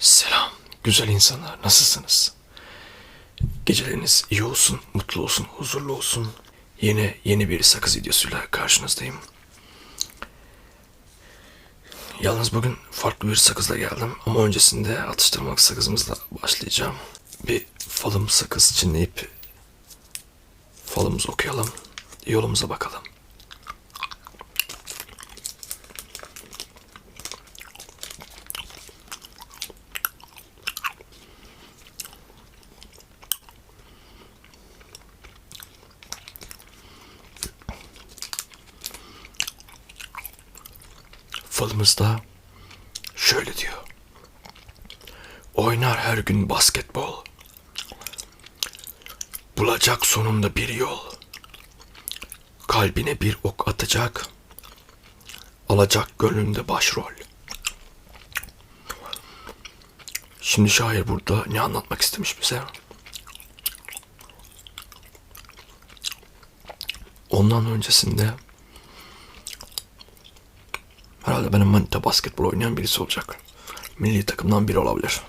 Selam güzel insanlar nasılsınız? Geceleriniz iyi olsun, mutlu olsun, huzurlu olsun. Yine yeni bir sakız videosuyla karşınızdayım. Yalnız bugün farklı bir sakızla geldim ama öncesinde atıştırmalık sakızımızla başlayacağım. Bir falım sakız çinleyip falımızı okuyalım, yolumuza bakalım. Falımızda şöyle diyor. Oynar her gün basketbol. Bulacak sonunda bir yol. Kalbine bir ok atacak. Alacak gönlünde başrol. Şimdi şair burada ne anlatmak istemiş bize? Ondan öncesinde Herhalde benim manita basketbol oynayan birisi olacak. Milli takımdan biri olabilir.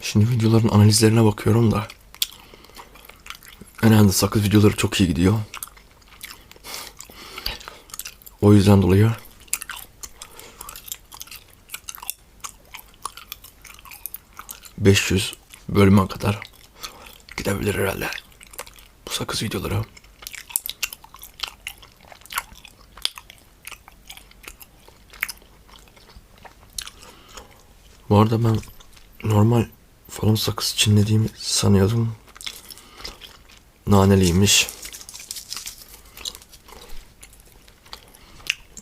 Şimdi videoların analizlerine bakıyorum da Genelde sakız videoları çok iyi gidiyor. O yüzden dolayı ...500 bölüme kadar gidebilir herhalde bu sakız videoları. Bu arada ben normal falan sakız çinlediğimi sanıyordum naneliymiş.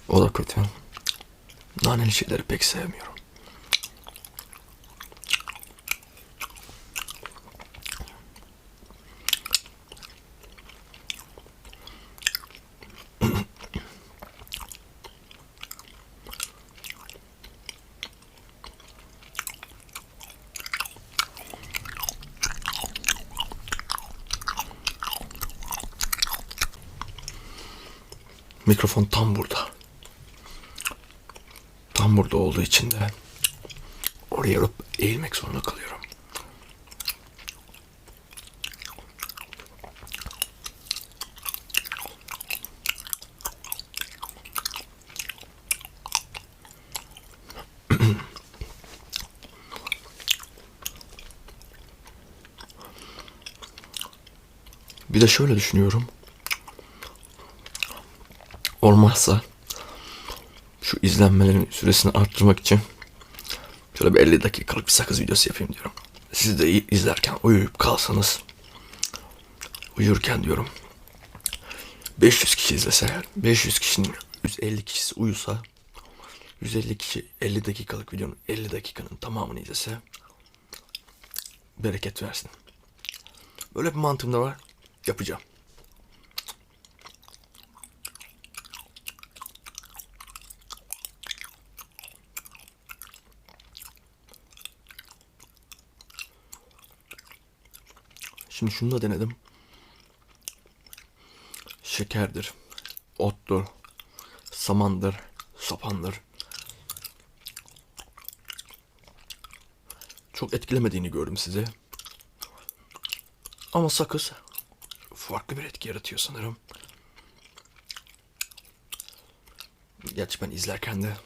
O da kötü. Naneli şeyleri pek sevmiyorum. Mikrofon tam burada. Tam burada olduğu için de oraya eğilmek zorunda kalıyorum. Bir de şöyle düşünüyorum. Olmazsa şu izlenmelerin süresini arttırmak için şöyle bir 50 dakikalık bir sakız videosu yapayım diyorum. Siz de izlerken uyuyup kalsanız uyurken diyorum 500 kişi izlese 500 kişinin 150 kişisi uyusa 150 kişi 50 dakikalık videonun 50 dakikanın tamamını izlese bereket versin. Böyle bir mantığım da var. Yapacağım. Şimdi şunu da denedim. Şekerdir, ottur, samandır, sapandır. Çok etkilemediğini gördüm size. Ama sakız farklı bir etki yaratıyor sanırım. Gerçi ben izlerken de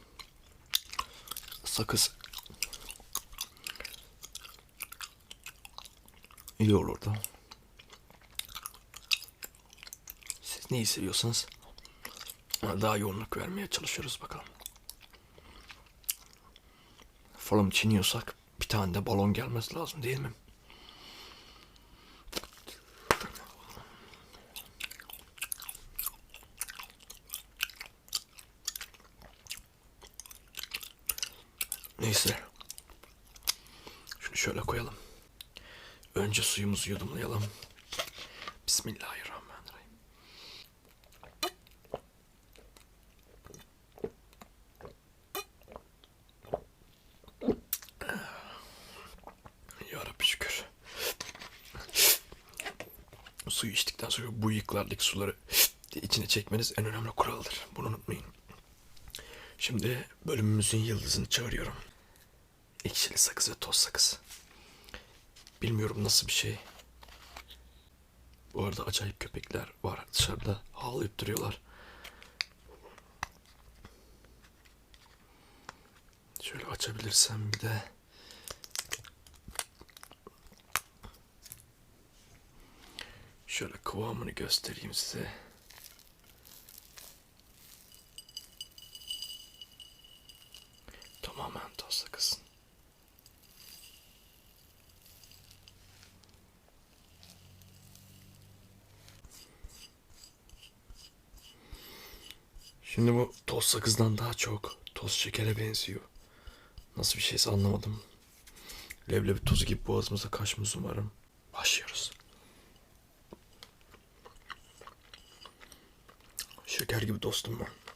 sakız iyi olurdu. Siz neyi seviyorsanız daha yoğunluk vermeye çalışıyoruz bakalım. Falan çiniyorsak bir tane de balon gelmesi lazım değil mi? Neyse. Şunu şöyle koyalım. Önce suyumuzu yudumlayalım. Bismillahirrahmanirrahim. Yarabbi şükür. Suyu içtikten sonra bu yıklardaki suları içine çekmeniz en önemli kuraldır. Bunu unutmayın. Şimdi bölümümüzün yıldızını çağırıyorum. Ekşili sakız ve toz sakız. Bilmiyorum nasıl bir şey. Bu arada acayip köpekler var dışarıda. Ağlayıp duruyorlar. Şöyle açabilirsem bir de. Şöyle kıvamını göstereyim size. Tamamen toz sakız. Şimdi bu toz sakızdan daha çok toz şekere benziyor. Nasıl bir şeyse anlamadım. Leblebi tozu gibi boğazımıza kaçmaz umarım. Başlıyoruz. Şeker gibi dostum ben.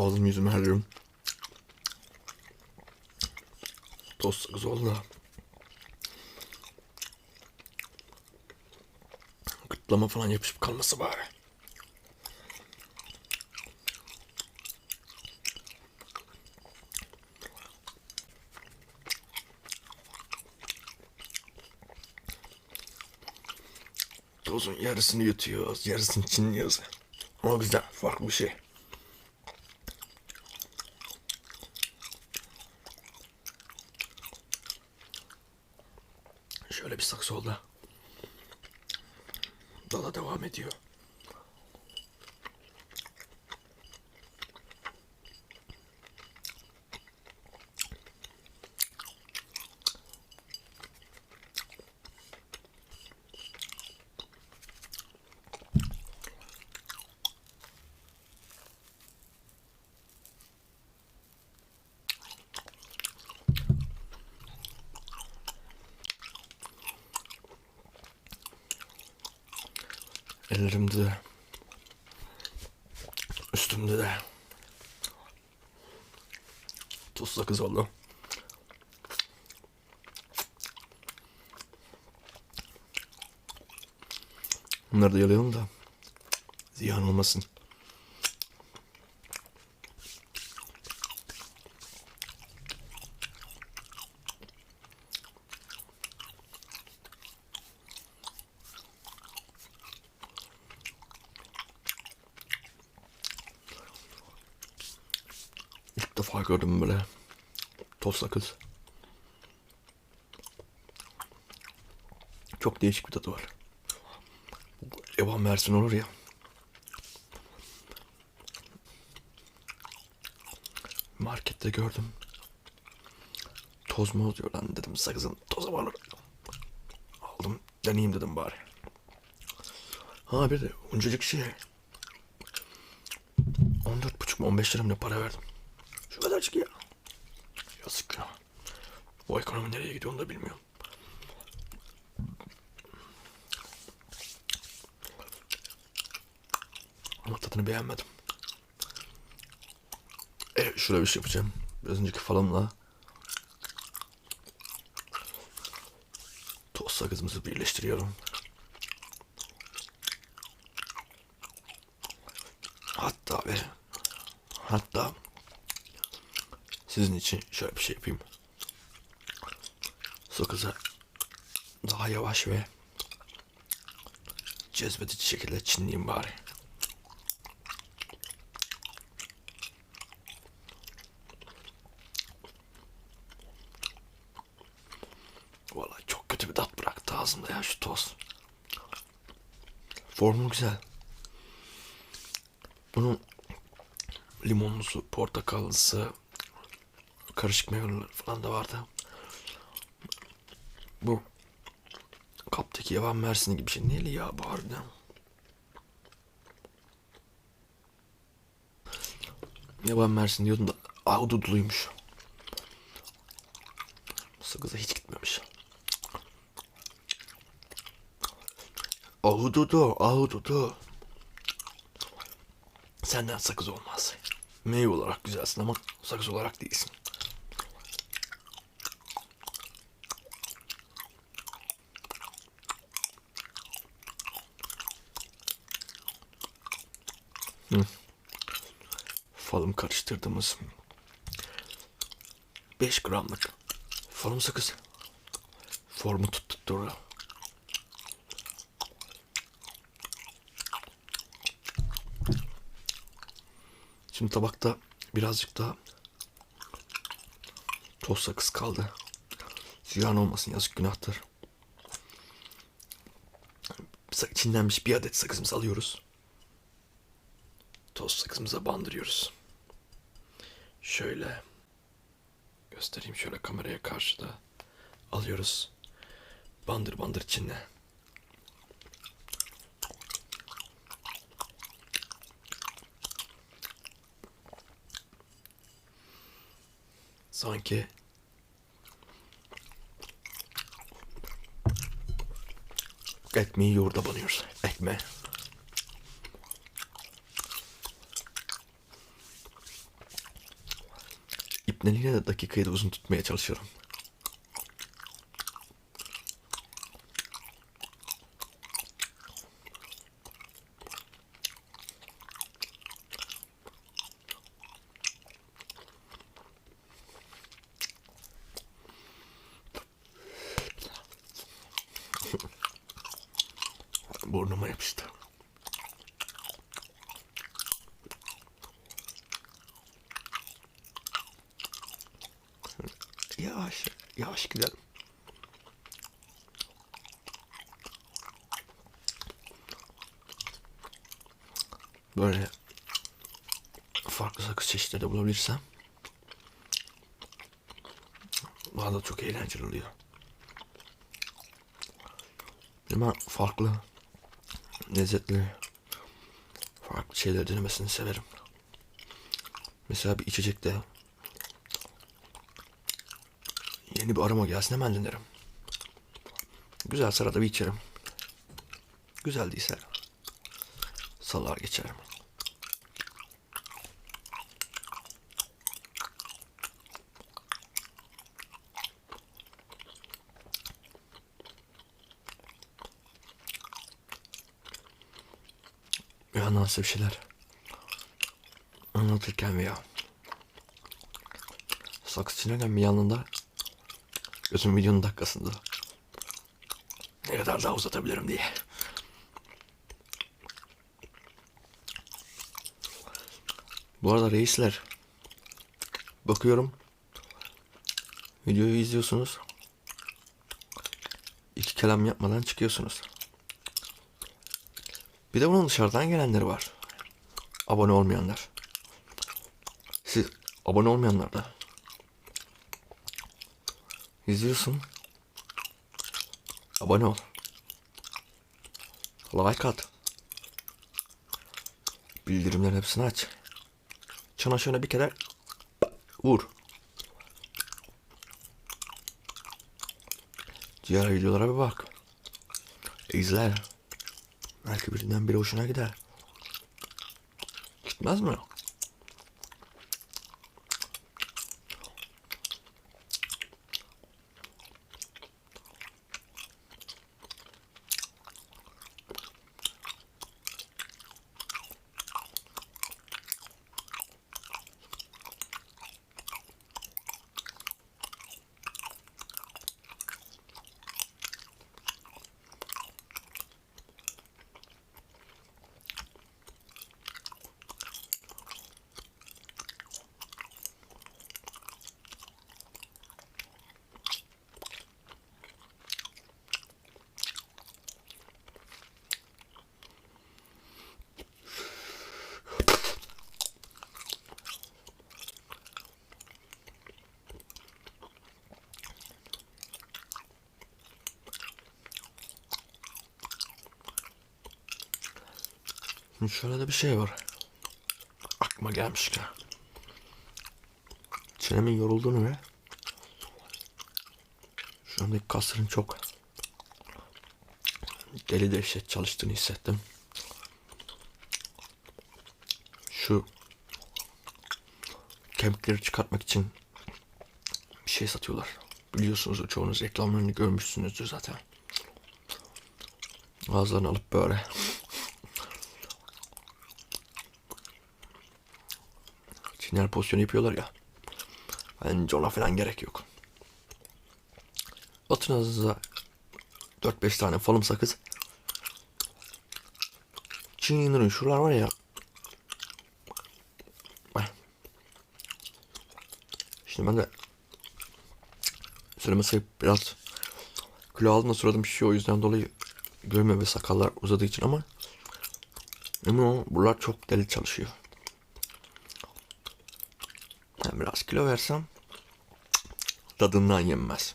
Ağzım yüzüm her yerim. Toz sakız oldu. Gırtlama falan yapışıp kalması bari. Tozun yarısını yutuyoruz, yarısını çinliyoruz. Ama güzel, farklı bir şey. Şöyle bir saksı oldu. Dala devam ediyor. Ellerimde de. Üstümde de. Tuz sakız oldu. Bunları da yalayalım da ziyan olmasın. Gördüm böyle toz sakız. Çok değişik bir tadı var. Yaban mersin olur ya. Markette gördüm. Toz mu oluyor lan dedim sakızın toza var. Aldım deneyeyim dedim bari. Ha bir de uncacık şey. 14,5 mu 15 lira para verdim. Şu kadarcık ya. Yazık ya. Bu ekonomi nereye gidiyor onu da bilmiyorum. Ama tadını beğenmedim. Evet şöyle bir şey yapacağım. Biraz önceki falanla toz sakızımızı birleştiriyorum. Hatta ve hatta sizin için şöyle bir şey yapayım. Aslı kızı daha yavaş ve cezbedici şekilde çinleyeyim bari. Valla çok kötü bir tat bıraktı ağzımda ya şu toz. Formu güzel. Bunun limonlusu, portakallısı, karışık meyveler falan da vardı. Yaban mersini gibi bir şey. Neyli ya bu harbiden? Yaban mersin diyordum da ahududuluymuş. Sakıza hiç gitmemiş. Ahududu, ahududu. Senden sakız olmaz. Meyve olarak güzelsin ama sakız olarak değilsin. Hı. Falım karıştırdığımız 5 gramlık falım sakız. Formu tutturdu. Şimdi tabakta birazcık daha toz sakız kaldı. Ziyan olmasın yazık günahtır. Çinlenmiş bir adet sakızımızı alıyoruz. Toz sakızımıza bandırıyoruz. Şöyle göstereyim şöyle kameraya karşı da alıyoruz. Bandır bandır çinle. Sanki ekmeği yoğurda banıyoruz. Ekmeğe. İpneliğine de dakikayı da uzun tutmaya çalışıyorum. Burnuma yapıştı. Yavaş, gidelim. Böyle farklı sakız çeşitleri bulabilirsem bana da çok eğlenceli oluyor. Ama farklı, lezzetli, farklı şeyler denemesini severim. Mesela bir içecekte yeni bir aroma gelsin hemen denerim. Güzel sırada bir içerim. Güzel değilse salar geçerim. Yandan size bir şeyler anlatırken veya sakız çiğnerken bir yandan da gözüm videonun dakikasında ne kadar daha uzatabilirim diye. Bu arada reisler bakıyorum videoyu izliyorsunuz iki kelam yapmadan çıkıyorsunuz. Bir de bunun dışarıdan gelenleri var. Abone olmayanlar. Siz abone olmayanlar da izliyorsun. Abone ol. Like at. Bildirimlerin hepsini aç. Çana şöyle bir kere vur. Diğer videolara bir bak. İzle. Belki birinden biri hoşuna gider. Gitmez mi? Şimdi şöyle de bir şey var. Aklıma gelmişken. Çenemin yorulduğunu ve şu andaki kasların çok deli dehşet çalıştığını hissettim. Şu kemikleri çıkartmak için bir şey satıyorlar. Biliyorsunuz çoğunuz reklamlarını görmüşsünüzdür zaten. Ağızlarını alıp böyle Çinler pozisyonu yapıyorlar ya. Bence ona falan gerek yok. Atın ağzınıza 4-5 tane falım sakız. Çinlerin şuralar var ya. Şimdi ben de söylemesi biraz kilo aldım da suradım şişiyor o yüzden dolayı görme ve sakallar uzadığı için ama emin olun buralar çok deli çalışıyor biraz kilo versem tadından yenmez.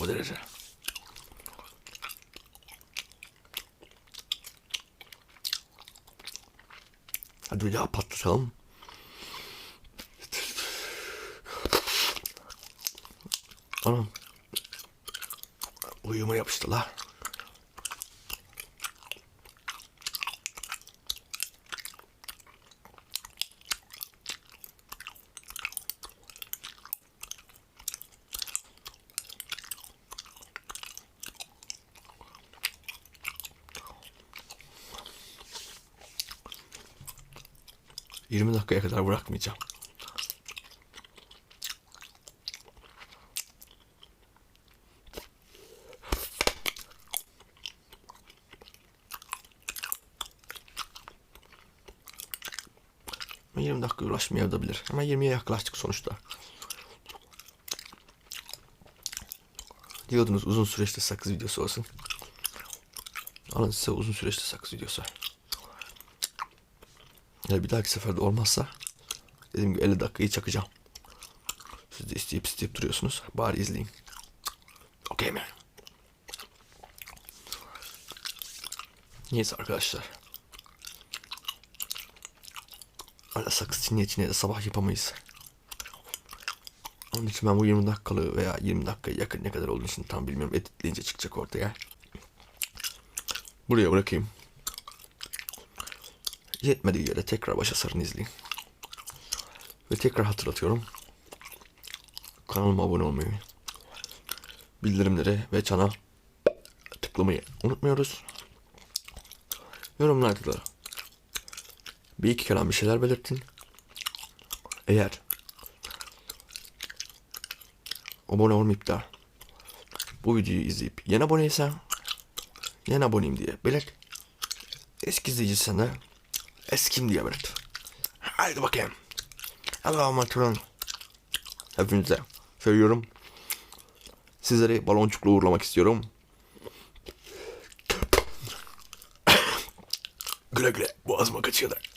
O derece. Hadi bir daha patlatalım. Anam. Uyuma yapıştı la. 20 dakikaya kadar bırakmayacağım. Ama 20 dakika ulaşmayabilir. Ama 20'ye yaklaştık sonuçta. Diyordunuz uzun süreçte sakız videosu olsun. Alın size uzun süreçte sakız videosu. Ya bir dahaki seferde olmazsa dediğim gibi 50 dakikayı çakacağım. Siz de isteyip isteyip duruyorsunuz. Bari izleyin. Okey mi? Neyse arkadaşlar. Hala sakız çiğneye çiğneye de sabah yapamayız. Onun için ben bu 20 dakikalığı veya 20 dakikaya yakın ne kadar olduğunu tam bilmiyorum. Editleyince çıkacak ortaya. Buraya bırakayım. Yetmediği yere tekrar başa sarın izleyin. Ve tekrar hatırlatıyorum. Kanalıma abone olmayı, bildirimleri ve çana tıklamayı unutmuyoruz. Yorumlarda da bir iki kelam bir şeyler belirtin. Eğer abone olmayıp da bu videoyu izleyip yeni aboneysen yeni aboneyim diye belirt. Eski izleyicisen de eskim diye belirt. Haydi bakayım. Allah'a emanet olun. Hepinize seviyorum. Sizleri baloncukla uğurlamak istiyorum. güle güle boğazıma kaçıyorlar.